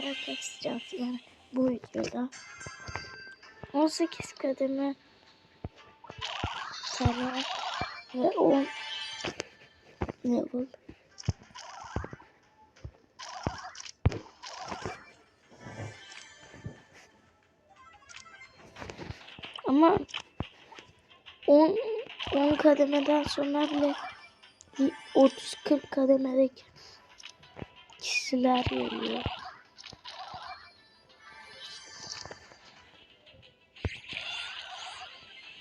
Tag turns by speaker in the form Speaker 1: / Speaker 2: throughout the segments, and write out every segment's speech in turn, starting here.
Speaker 1: para kasacağız yani bu videoda. 18 kademe para ve 10 level. Ama 10 10 kademeden sonra bile 30-40 kademedeki kişiler geliyor.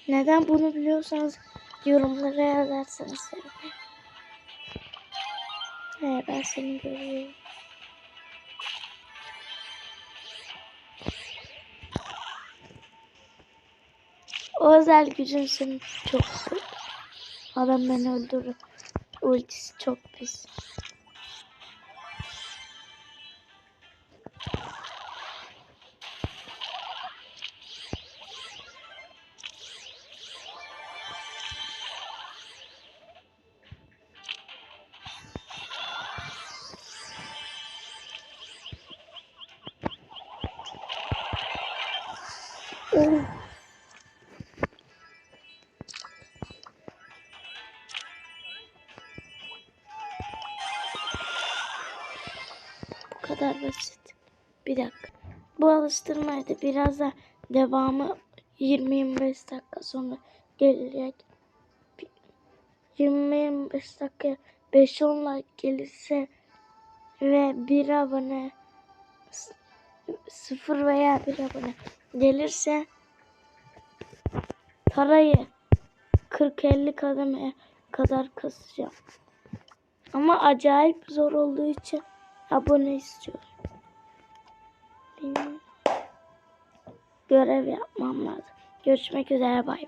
Speaker 1: Neden bunu biliyorsanız yorumlara yazarsanız sevinirim. He, ben seni görüyorum. O özel gücün seni çok. Adam beni öldürür. Ultisi çok pis. Bu kadar basit. Bir dakika. Bu alıştırmayı da biraz da devamı 20-25 dakika sonra gelecek. 20-25 dakika 5-10 like gelirse ve bir abone sıfır veya bir abone gelirse parayı 40-50 kademeye kadar kasacağım. Ama acayip zor olduğu için abone istiyorum. Benim görev yapmam lazım. Görüşmek üzere bay.